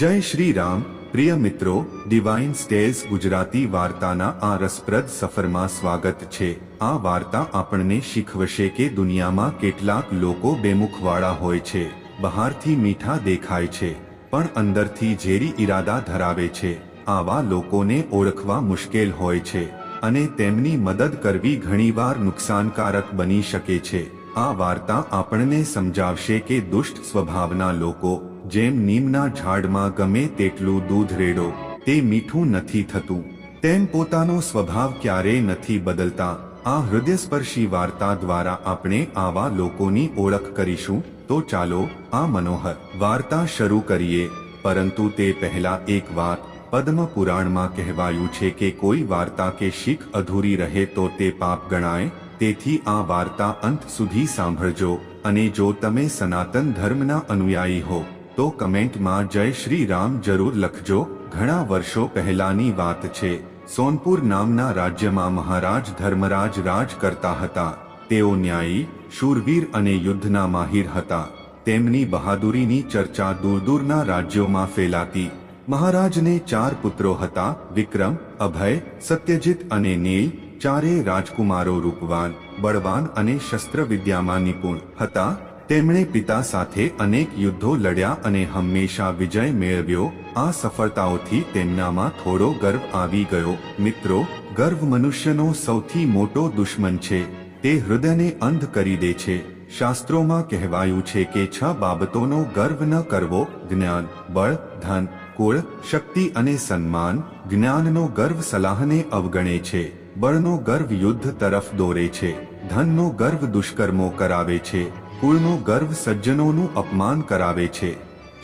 જય શ્રી રામ. પ્રિય મિત્રો ડિવાઇન સ્ટેઝ ગુજરાતી વાર્તાના આ રસપ્રદ સફરમાં સ્વાગત છે. આ વાર્તા આપણને શીખવશે કે દુનિયામાં કેટલાક લોકો બેમુખવાળા હોય છે, બહારથી મીઠા દેખાય છે, પણ અંદરથી ઝેરી ઈરાદા ધરાવે છે. આવા લોકોને ઓળખવા મુશ્કેલ હોય છે અને તેમની મદદ કરવી ઘણીવાર નુકસાનકારક બની શકે છે. આ વાર્તા આપણને સમજાવશે કે દુષ્ટ સ્વભાવના લોકો જેમ નીમના ઝાડમાં ગમે તેટલું દૂધ રેડો, તે મીઠું નથી થતું. તેમ પોતાનો સ્વભાવ ક્યારેય નથી બદલતા. આ હૃદયસ્પર્શી વાર્તા દ્વારા આપણે આવા લોકોની ઓળખ કરીશું? તો ચાલો, આ મનોહર વાર્તા શરૂ કરીએ. પરંતુ તે પહેલા એક વાત પદ્મ પુરાણમાં કહેવાયું છે કે કોઈ વાર્તા કે શીખ અધૂરી રહે તો તે પાપ ગણાય. તેથી આ વાર્તા અંત સુધી સાંભળજો. અને જો તમે સનાતન ધર્મના અનુયાયી હો તો કમેન્ટમાં જય શ્રી રામ જરૂર લખજો. ઘણા વર્ષો પહેલાની વાત છે. સોનપુર નામના રાજ્યમાં મહારાજ ધર્મરાજ રાજ કરતા હતા. તેઓ ન્યાયી, શૂરવીર અને યુદ્ધના માહિર હતા. તેમની બહાદુરીની ચર્ચા દૂર દૂરના રાજ્યોમાં ફેલાતી. મહારાજને ચાર પુત્રો હતા, વિક્રમ, અભય, સત્યજીત અને નીલ ચારે રાજકુમારો રૂપવાન, બળવાન અને શસ્ત્રવિદ્યામાં નિપુણ હતા. તેમણે પિતા સાથે અનેક યુદ્ધો લડ્યા અને હંમેશા વિજય મેળવ્યો. આ સફળતાઓથી તેમનામાં થોડો ગર્વ આવી ગયો. મિત્રો, ગર્વ મનુષ્યનો સૌથી મોટો દુશ્મન છે. તે હૃદયને અંધ કરી દે છે. શાસ્ત્રોમાં કહેવાયું છે કે છ બાબતોનો ગર્વ ન કરવો, જ્ઞાન, બળ, ધન, કુળ, શક્તિ અને સન્માન, જ્ઞાનનો ગર્વ સલાહને અવગણે છે. બળનો ગર્વ યુદ્ધ તરફ દોરે છે. ધનનો ગર્વ દુષ્કર્મો કરાવે છે. કુળનો ગર્વ સજ્જનોનું અપમાન કરાવે છે.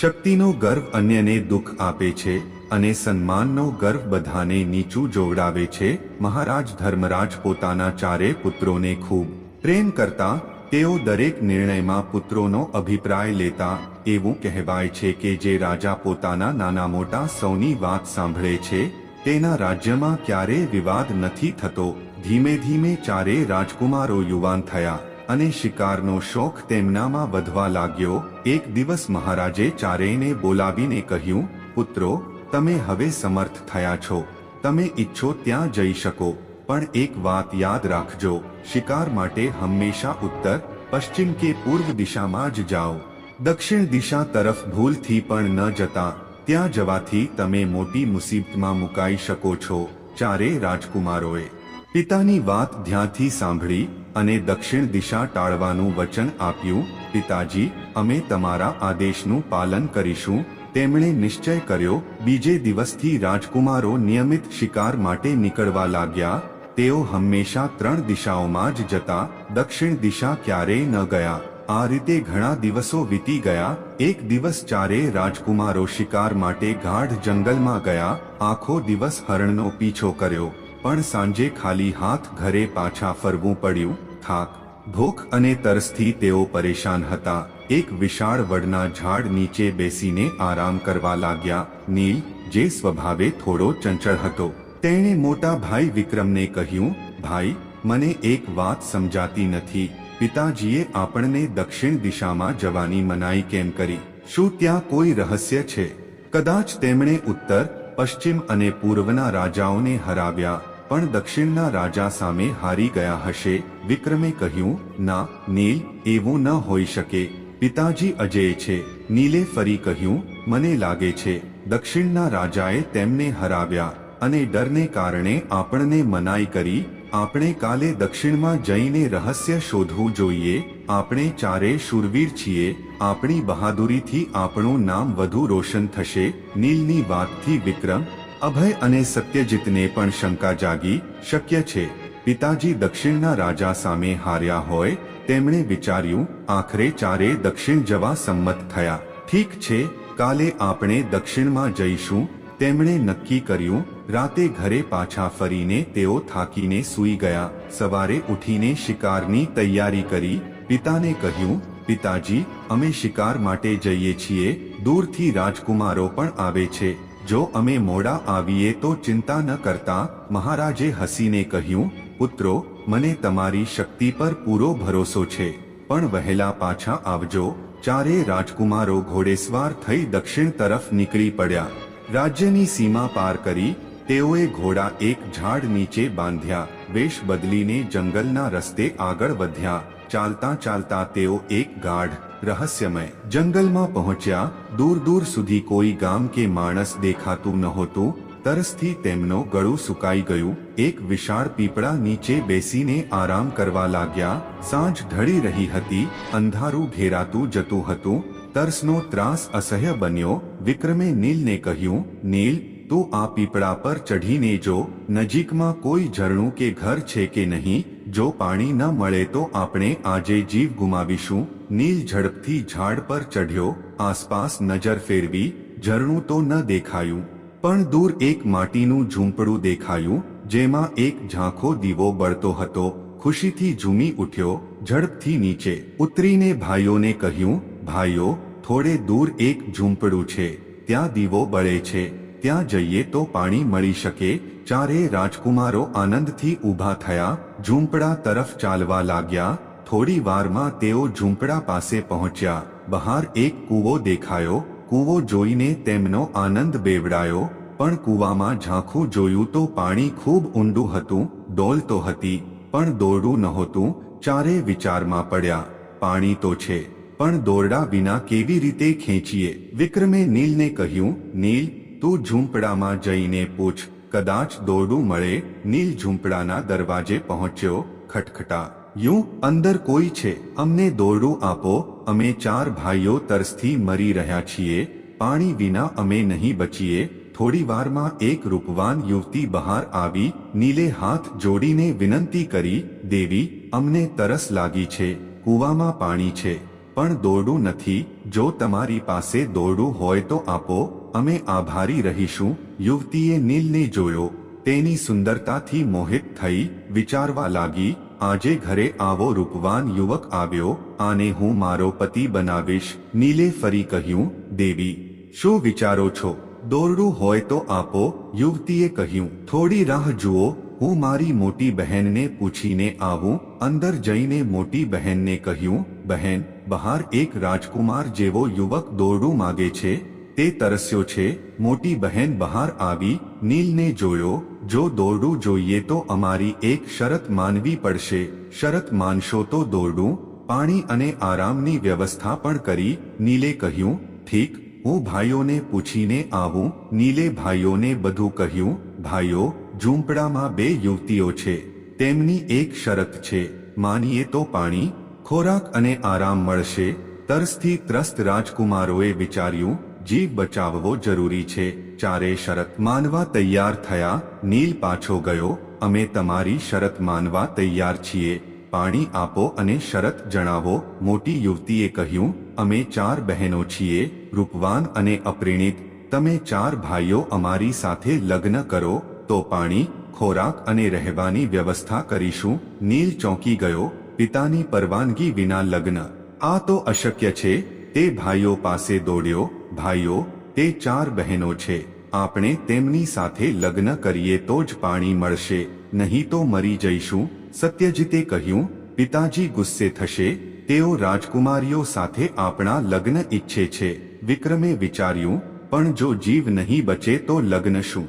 શક્તિનો ગર્વ અન્યને દુઃખ આપે છે અને સન્માનનો ગર્વ બધાને નીચું જોવડાવે છે. મહારાજ ધર્મરાજ પોતાના ચારે પુત્રોને ખૂબ પ્રેમ કરતા, તેઓ દરેક નિર્ણયમાં પુત્રોનો અભિપ્રાય લેતા, એવું કહેવાય છે કે જે રાજા પોતાના નાના મોટા સૌની વાત સાંભળે છે, તેના રાજ્યમાં ક્યારેય વિવાદ નથી થતો. ધીમે ધીમે ચારે રાજકુમારો યુવાન થયા. અને શિકારનો શોખ તેમનામાં વધવા લાગ્યો. એક દિવસ મહારાજે ચારેયને બોલાવીને કહ્યું, પુત્રો, તમે હવે સમર્થ થયા છો. તમે ઈચ્છો ત્યાં જઈ શકો. પણ એક વાત યાદ રાખજો, શિકાર માટે હંમેશા ઉત્તર, પશ્ચિમ કે પૂર્વ દિશામાં જ જાઓ. દક્ષિણ દિશા તરફ ભૂલથી પણ ન જતા. ત્યાં જવાથી તમે મોટી મુસીબતમાં મુકાઈ શકો છો. ચારે રાજકુમારોએ પિતાની વાત ધ્યાનથી સાંભળી અને દક્ષિણ દિશા ટાળવાનું વચન આપ્યું, પિતાજી, અમે તમારા આદેશનું પાલન કરીશું. તેમણે નિશ્ચય કર્યો, બીજે દિવસથી રાજકુમારો નિયમિત શિકાર માટે નીકળવા લાગ્યા. તેઓ હંમેશા ત્રણ દિશાઓમાં જ જતા, દક્ષિણ દિશા ક્યારેય ન ગયા. આ રીતે ઘણા દિવસો વીતી ગયા. એક દિવસ ચારે રાજકુમારો શિકાર માટે ગાઢ જંગલમાં ગયા. આખો દિવસ હરણનો પીછો કર્યો. પણ સાંજે ખાલી હાથ ઘરે પાછા ફરવું પડ્યું. થાક ભૂખ અને તરસથી તેઓ પરેશાન હતા. એક વિશાળ વડના ઝાડ નીચે બેસીને આરામ કરવા લાગ્યા. નીલ, જે સ્વભાવે થોડો ચંચળ હતો. તેણે મોટા ભાઈ વિક્રમને કહ્યું, ભાઈ, મને એક વાત સમજાતી નથી. પિતાજીએ આપણને દક્ષિણ દિશામાં જવાની મનાઈ કેમ કરી? શું ત્યાં કોઈ રહસ્ય છે? કદાચ તેમણે ઉત્તર, પશ્ચિમ અને પૂર્વના રાજાઓને હરાવ્યા, પણ દક્ષિણના રાજા સામે હારી ગયા હશે. વિક્રમે કહ્યું, ના, નીલ, એવું ન હોઈ શકે. પિતાજી અજય છે. નીલે ફરી કહ્યું, મને લાગે છે, દક્ષિણના રાજાએ તેમને હરાવ્યા અને ડરને કારણે આપણને મનાઈ કરી, આપણે કાલે દક્ષિણમાં જઈને રહસ્ય શોધવું જોઈએ, આપણે ચારે શૂરવીર છીએ, આપણી બહાદુરીથી આપણું નામ વધુ રોશન થશે. નીલની વાતથી વિક્રમ, અભય અને સત્યજીતને પણ શંકા જાગી, શક્ય છે પિતાજી દક્ષિણના રાજા સામે હાર્યા હોય, તેમણે વિચાર્યું, આખરે ચારે દક્ષિણ જવા સંમત થયા. ઠીક છે, કાલે આપણે દક્ષિણમાં જઈશું. તેમણે નક્કી કર્યું, રાતે ઘરે પાછા ફરીને તેઓ થાકીને સૂઈ ગયા. સવારે ઉઠીને શિકારની તૈયારી કરી, પિતાને કહ્યું, પિતાજી, અમે શિકાર માટે જઈએ છીએ, દૂરથી રાજકુમારો પણ આવે છે. જો અમે મોડા આવીએ તો ચિંતા ન કરતા. મહારાજે હસીને કહ્યું પુત્રો, મને તમારી શક્તિ પર પૂરો ભરોસો છે. પણ વહેલા પાછા આવજો. ચારે રાજકુમારો ઘોડેસવાર થઈ દક્ષિણ તરફ નીકળી પડ્યા. રાજ્યની સીમા પાર કરી, તેઓએ ઘોડા એક ઝાડ નીચે બાંધ્યા. વેશ બદલીને જંગલના રસ્તે આગળ વધ્યા. ચાલતા ચાલતા તેઓ એક ગાઢ, રહસ્યમય જંગલમાં પહોંચ્યા. દૂર દૂર સુધી કોઈ ગામ કે માણસ દેખાતું નહોતું. તરસથી તેમનો ગળું સુકાઈ ગયું. એક વિશાળ પીપળા નીચે બેસીને આરામ કરવા લાગ્યા. સાંજ ઢળી રહી હતી. અંધારું ઘેરાતું જતું હતું. તરસનો ત્રાસ અસહ્ય બન્યો. વિક્રમે નીલને કહ્યું, નીલ, તો આ પીપળા પર ચઢીને જો. નજીકમાં કોઈ ઝરણું કે ઘર છે કે નહીં? જો પાણી ન મળે તો આપણે આજે જીવ ગુમાવીશું. નીલ ઝડપથી ઝાડ પર ચઢ્યો. આસપાસ નજર ફેરવી. ઝરણું તો ન દેખાયું. પણ દૂર એક માટીનું ઝૂંપડું દેખાયું, જેમાં એક ઝાંખો દીવો બળતો હતો. ખુશીથી ઝૂમી ઉઠ્યો, ઝડપથી નીચે. ઉતરીને ભાઈઓને કહ્યું, ભાઈઓ, થોડે દૂર એક ઝૂંપડું છે. ત્યાં દીવો બળે છે. ત્યાં જઈએ તો પાણી મળી શકે. ચારે રાજકુમારો આનંદથી ઊભા થયા, ઝૂંપડા તરફ ચાલવા લાગ્યા. થોડી વારમાં તેઓ ઝૂંપડા પાસે પહોંચ્યા. બહાર એક કૂવો દેખાયો કૂવો જોઈને તેમનો આનંદ બેવડાયો, પણ કૂવામાં ઝાંખું જોયું તો પાણી ખૂબ ઊંડું હતું, ડોલ તો હતી, પણ દોરડું નહોતું, ચારે વિચારમાં પડ્યા, પાણી તો છે, પણ દોરડા વિના કેવી રીતે ખેંચીએ? વિક્રમે નીલને કહ્યું, નીલ, તું ઝૂંપડામાં જઈને પૂછ, કદાચ દોરડું મળે? નીલ ઝૂંપડાના દરવાજે પહોંચ્યો, ખટખટા યું અંદર કોઈ છે, અમને દોરડું આપો, અમે ચાર ભાઈઓ તરસથી મરી રહ્યા છીએ, પાણી વિના અમે નહીં બચીએ, થોડી વારમાં એક રૂપવાન યુવતી બહાર આવી, નીલે હાથ જોડીને વિનંતી કરી, દેવી, અમને તરસ લાગી છે, કૂવામાં પાણી છે, પણ દોરડું નથી, જો તમારી પાસે દોરડું હોય તો આપો, અમે આભારી રહીશું. યુવતીએ નીલને જોયો, તેની સુંદરતાથી મોહિત થઈ, વિચારવા લાગી આજે ઘરે આવો રૂપવાન યુવક આવ્યો, આને હું મારો પતિ બનાવીશ. નીલે ફરી કહ્યું, દેવી, શું વિચારો છો? દોરડું હોય તો આપો. યુવતીએ કહ્યું, થોડી રાહ જુઓ, હું મારી મોટી બહેનને પૂછીને આવું. અંદર જઈને મોટી બહેનને કહ્યું, બહેન, બહાર એક રાજકુમાર જેવો યુવક દોરડું માગે છે, તે તરસ્યો છે. મોટી બહેન બહાર આવી, નીલને જોયો જો દોરડું જોઈએ તો અમારી એક શરત માનવી પડશે. શરત માનશો તો દોરડું, પાણી અને આરામની વ્યવસ્થા પણ કરી. નીલે કહ્યું, ઠીક, હું ભાઈઓને પૂછીને આવું. નીલે ભાઈઓને બધું કહ્યું, ભાઈઓ, ઝૂંપડામાં બે યુવતીઓ છે. તેમની એક શરત છે. માનીએ તો પાણી, ખોરાક અને આરામ મળશે. તરસથી ત્રસ્ત રાજકુમારોએ વિચાર્યું જીવ બચાવવો જરૂરી છે. ચારે શરત માનવા તૈયાર થયા, નીલ પાછો ગયો, અમે તમારી શરત માનવા તૈયાર છીએ. પાણી આપો અને શરત જણાવો, મોટી યુવતીએ કહ્યું, અમે ચાર બહેનો છીએ, રૂપવાન અને અપ્રેણિત. તમે ચાર ભાઈઓ અમારી સાથે લગ્ન કરો, તો પાણી, ખોરાક અને રહેવાની વ્યવસ્થા કરીશું. નીલ ચોંકી ગયો, પિતાની પરવાનગી વિના લગ્ન. આ તો અશક્ય છે. તે ભાઈઓ પાસે દોડ્યો ભાઈઓ તે ચાર બહેનો છે. આપણે તેમની સાથે લગ્ન કરીએ તો જ પાણી મળશે. નહીં તો મરી જઈશું. સત્યજીતે કહ્યું, પિતાજી ગુસ્સે થશે. તેઓ રાજકુમારીઓ સાથે આપણા લગ્ન ઈચ્છે છે. વિક્રમે વિચાર્યું, પણ જો જીવ નહીં બચે તો લગ્ન શું?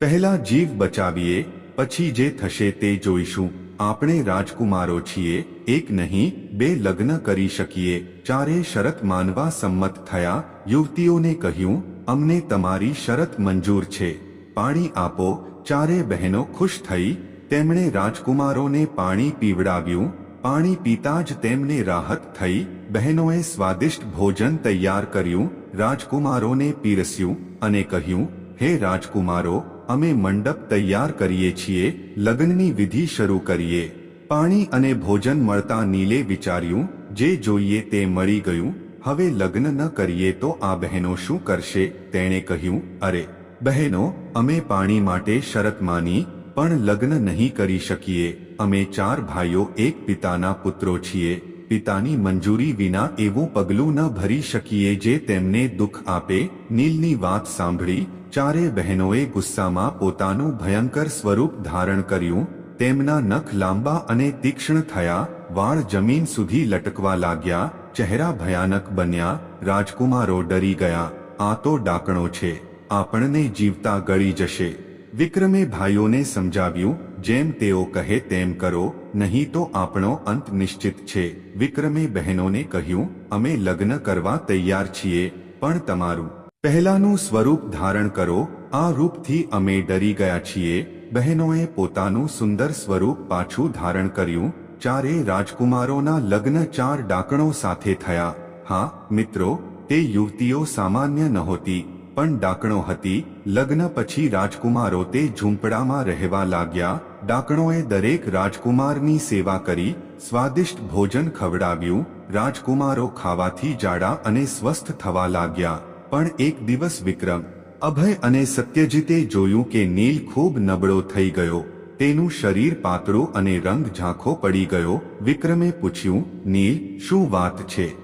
પહેલા જીવ બચાવીએ, પછી જે થશે તે જોઈશું. આપણે રાજકુમારો છીએ, એક નહીં, બે લગ્ન કરી શકીએ. ચારે શરત માનવા સંમત થયા. યુવતીઓને કહ્યું, અમને તમારી શરત મંજૂર છે. પાણી આપો. ચારે બહેનો ખુશ થઈ, તેમણે રાજકુમારોને પાણી પીવડાવ્યું. પાણી પીતા જ તેમને રાહત થઈ. બહેનોએ સ્વાદિષ્ટ ભોજન તૈયાર કર્યું. રાજકુમારોને પીરસ્યું અને કહ્યું, હે રાજકુમારો અમે મંડપ તૈયાર કરીએ છીએ, લગ્નની વિધિ શરૂ કરીએ. પાણી અને ભોજન મળતા નીલે વિચાર્યું, જે જોઈએ તે મળી ગયું, હવે લગ્ન ન કરીએ તો આ બહેનો શું કરશે? તેણે કહ્યું, અરે, બહેનો, અમે પાણી માટે શરત માની, પણ લગ્ન નહીં કરી શકીએ. અમે ચાર ભાઈઓ, એક પિતાના પુત્રો છીએ. પિતાની મંજૂરી વિના એવું પગલું ન ભરી શકીએ જે તેમને દુઃખ આપે? નીલની વાત સાંભળી ચારે બહેનોએ ગુસ્સામાં પોતાનું ભયંકર સ્વરૂપ ધારણ કર્યું. તેમના નખ લાંબા અને તીક્ષ્ણ થયા. વાળ જમીન સુધી લટકવા લાગ્યા. ચહેરા ભયાનક બન્યા. રાજકુમારો ડરી ગયા. આ તો ડાકણો છે. આપણને જીવતા ગળી જશે. વિક્રમે ભાઈઓને સમજાવ્યું, જેમ તેઓ કહે તેમ કરો. નહીં તો આપણો અંત નિશ્ચિત છે. વિક્રમે બહેનોને કહ્યું, અમે લગ્ન કરવા તૈયાર છીએ, પણ તમારું પહેલાનું સ્વરૂપ ધારણ કરો. આ રૂપથી અમે ડરી ગયા છીએ. બહેનોએ પોતાનું સુંદર સ્વરૂપ પાછું ધારણ કર્યું. ચારે રાજકુમારોના લગ્ન ચાર ડાકણો સાથે થયા. હા, મિત્રો, તે યુવતીઓ સામાન્ય નહોતી, પણ ડાકણો હતી. લગ્ન પછી રાજકુમારો તે ઝૂંપડામાં રહેવા લાગ્યા. ડાકણોએ દરેક રાજકુમારની સેવા કરી, સ્વાદિષ્ટ ભોજન ખવડાવ્યું, રાજકુમારો ખાવાથી જાડા અને સ્વસ્થ થવા લાગ્યા. પણ એક દિવસ વિક્રમ, અભય અને સત્યજીતે જોયું કે નીલ ખૂબ નબળો થઈ ગયો. તેનું શરીર પાતળું અને રંગ ઝાંખો પડી ગયો. વિક્રમે પૂછ્યું, નીલ, શું વાત છે?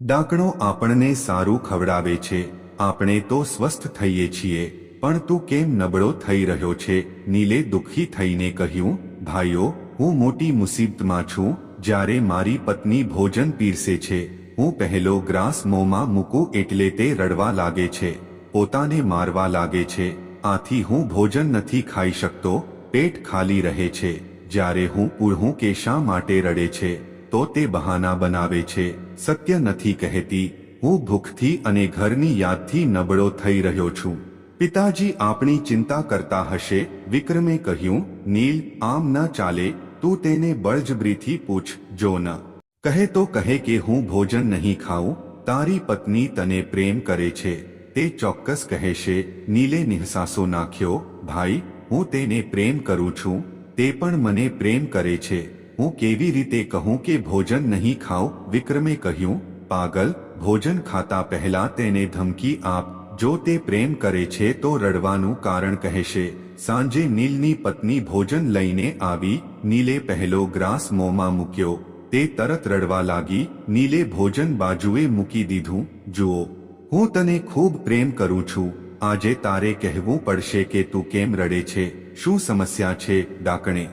ડાકણો આપણને સારું ખવડાવે છે. આપણે તો સ્વસ્થ થઈએ છીએ. પણ તું કેમ નબળો થઈ રહ્યો છે? નીલે દુઃખી થઈને કહ્યું, ભાઈઓ, હું મોટી મુસીબતમાં છું, જ્યારે મારી પત્ની ભોજન પીરસે છે. હું પહેલો ગ્રાસ મોંમાં મૂકું એટલે તે રડવા લાગે છે, પોતાને મારવા લાગે છે. આથી હું ભોજન નથી ખાઈ શકતો, પેટ ખાલી રહે છે. જ્યારે હું પૂછું કે શા માટે રડે છે, તો તે બહાના બનાવે છે. સત્ય નથી કહેતી. હું ભૂખથી અને ઘરની યાદથી નબળો થઈ રહ્યો છું. પિતાજી આપણી ચિંતા કરતા હશે, વિક્રમે કહ્યું, નીલ, આમ ન ચાલે, તું તેને બળજબરીથી પૂછ, જો ન. કહે તો કહે કે, હું ભોજન નહીં ખાઉં, તારી પત્ની તને પ્રેમ કરે છે. તે ચોક્કસ કહેશે નીલે નિહસાસો નાખ્યો, ભાઈ, હું તેને પ્રેમ કરું છું, તે પણ મને પ્રેમ કરે છે. હું કેવી રીતે કહું કે, ભોજન નહીં ખાઉં? વિક્રમે કહ્યું, પાગલ, ભોજન ખાતા પહેલા તેને ધમકી આપ જો તે પ્રેમ કરે છે તો રડવાનું કારણ કહેશે. સાંજે નીલની પત્ની ભોજન લઈને આવી, નીલે પહેલો ગ્રાસ મોંમાં મૂક્યો. તે તરત રડવા લાગી, નીલે ભોજન બાજુએ મૂકી દીધું, જુઓ, હું તને ખૂબ પ્રેમ કરું છું. આજે તારે કહેવું પડશે કે તું કેમ રડે છે? શું સમસ્યા છે, ડાકણે?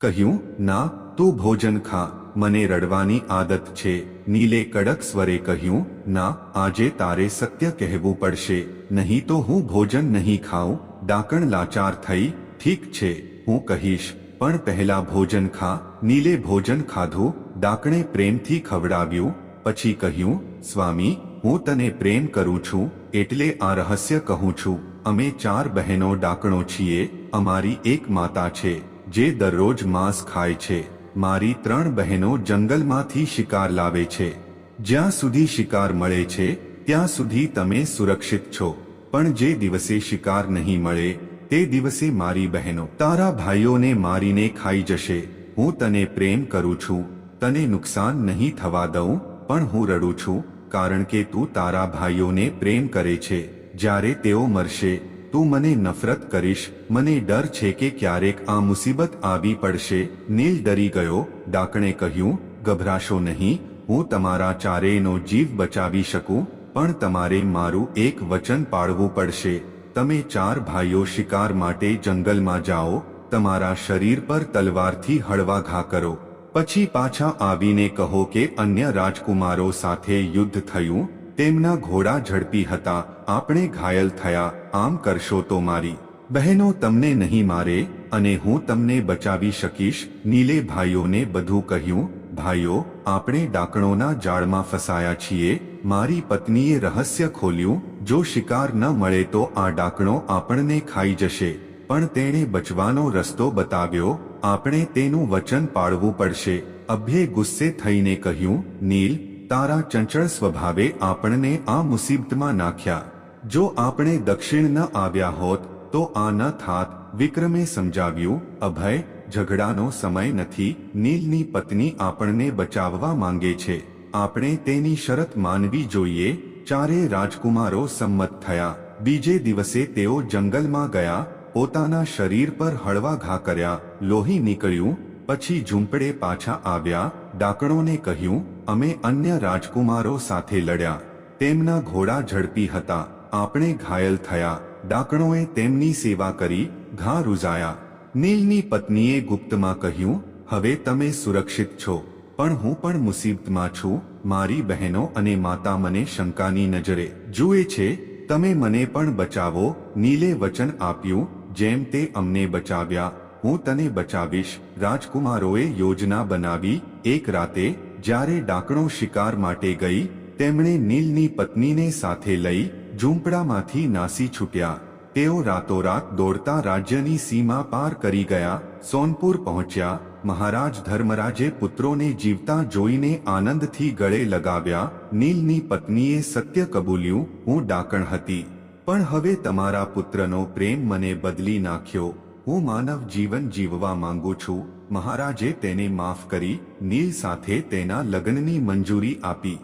કહ્યું, ના, તું ભોજન ખા. મને રડવાની આદત છે. નીલે કડક સ્વરે કહ્યું, ના, આજે તારે સત્ય કહેવું પડશે. નહીં તો હું ભોજન નહીં ખાઉં. ડાકણ લાચાર થઈ, ઠીક છે, હું કહીશ, પણ પહેલા ભોજન ખા. નીલે ભોજન ખાધું, ડાકણે પ્રેમથી ખવડાવ્યું, પછી કહ્યું, સ્વામી, હું તને પ્રેમ કરું છું, એટલે આ રહસ્ય કહું છું. અમે ચાર બહેનો ડાકણો છીએ, અમારી એક માતા છે, જે દરરોજ માંસ ખાય છે. મારી ત્રણ બહેનો જંગલમાંથી શિકાર લાવે છે. જ્યાં સુધી શિકાર મળે છે, ત્યાં સુધી તમે સુરક્ષિત છો. પણ જે દિવસે શિકાર નહીં મળે, તે દિવસે મારી બહેનો તારા ભાઈઓને મારીને ખાઈ જશે. હું તને પ્રેમ કરું છું. તને નુકસાન નહીં થવા દઉં, પણ હું રડું છું, કારણ કે તું તારા ભાઈઓને પ્રેમ કરે છે. જ્યારે તેઓ મરશે તું મને નફરત કરીશ, મને ડર છે કે ક્યારેક આ મુસીબત આવી પડશે. નીલ ડરી ગયો, ડાકણે કહ્યું, ગભરાશો નહીં, હું તમારા ચારેયનો જીવ બચાવી શકું, પણ તમારે મારું એક વચન પાળવું પડશે. તમે ચાર ભાઈઓ શિકાર માટે જંગલમાં જાઓ, તમારા શરીર પર તલવારથી હળવા ઘા કરો. પછી પાછા આવીને કહો કે અન્ય રાજકુમારો સાથે યુદ્ધ થયું તેમના ઘોડા ઝડપી હતા. આપણે ઘાયલ થયા. આમ કરશો તો મારી. બહેનો તમને નહીં મારે અને હું તમને બચાવી શકીશ. નીલે ભાઈઓને બધું કહ્યું. ભાઈઓ, આપણે ડાકણોના જાળમાં ફસાયા છીએ. મારી પત્નીએ રહસ્ય ખોલ્યું. જો શિકાર ન મળે તો આ ડાકણો આપણને ખાઈ જશે. પણ તેણે બચવાનો રસ્તો બતાવ્યો. આપણે તેનું વચન પાળવું પડશે. અભ્યે ગુસ્સે થઈને કહ્યું. નીલ તારા ચંચળ સ્વભાવે આપણને આ મુસીબતમાં નાખ્યા. જો આપણે દક્ષિણ ન આવ્યા હોત, તો આ ન થાત, વિક્રમે સમજાવ્યું, અભય, ઝઘડાનો સમય નથી, નીલની પત્ની આપણને બચાવવા માંગે છે. આપણે તેની શરત માનવી જોઈએ. ચારે રાજકુમારો સંમત થયા. બીજે દિવસે તેઓ જંગલમાં ગયા, પોતાના શરીર પર હળવા ઘા કર્યા. લોહી નીકળ્યું, પછી ઝૂંપડે પાછા આવ્યા, ડાકણોને કહ્યું અમે અન્ય રાજકુમારો સાથે લડ્યા. તેમના ઘોડા ઝડપી હતા. આપણે ઘાયલ થયા. ડાકણોએ તેમની સેવા કરી, ઘા રૂઝાયા. નીલની પત્નીએ ગુપ્તમાં કહ્યું, હવે તમે સુરક્ષિત છો. પણ હું પણ મુસીબતમાં છું. મારી બહેનો અને માતા મને શંકાની નજરે જુએ છે. તમે મને પણ બચાવો. નીલે વચન આપ્યું, જેમ તે અમને બચાવ્યા, હું તને બચાવીશ. રાજકુમારોએ યોજના બનાવી, એક રાતે જ્યારે ડાકણો શિકાર માટે ગઈ, તેમણે નીલની પત્નીને સાથે લઈ ઝૂંપડામાંથી નાસી છૂટ્યા. તેઓ રાતોરાત દોડતા રાજ્યની સીમા પાર કરી ગયા, સોનપુર પહોંચ્યા. મહારાજ ધર્મરાજે પુત્રોને જીવતા જોઈને આનંદથી ગળે લગાવ્યા. નીલની પત્નીએ સત્ય કબૂલ્યું, હું ડાકણ હતી. પણ હવે તમારા પુત્રનો પ્રેમ મને બદલી નાખ્યો. હું માનવ જીવન જીવવા માંગુ છું. મહારાજે તેને માફ કરી, નીલ સાથે તેના લગ્નની મંજૂરી આપી.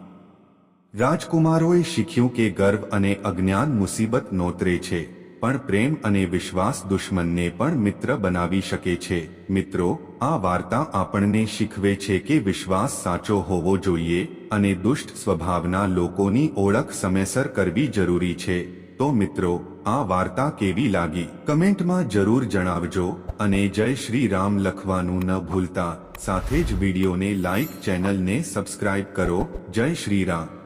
રાજકુમારોએ શીખ્યું કે ગર્વ અને અજ્ઞાન મુસીબત નોતરે છે, પણ પ્રેમ અને વિશ્વાસ દુશ્મનને પણ મિત્ર બનાવી શકે છે. મિત્રો, આ વાર્તા આપણને શીખવે છે કે વિશ્વાસ સાચો હોવો જોઈએ અને દુષ્ટ સ્વભાવના લોકોની ઓળખ સમયસર કરવી જરૂરી છે. તો મિત્રો આ વાર્તા કેવી લાગી? કમેન્ટમાં જરૂર જણાવજો અને જય શ્રી રામ લખવાનું ન ભૂલતા. સાથે જ વિડીયોને લાઈક, ચેનલને સબસ્ક્રાઇબ કરો. જય શ્રી રામ.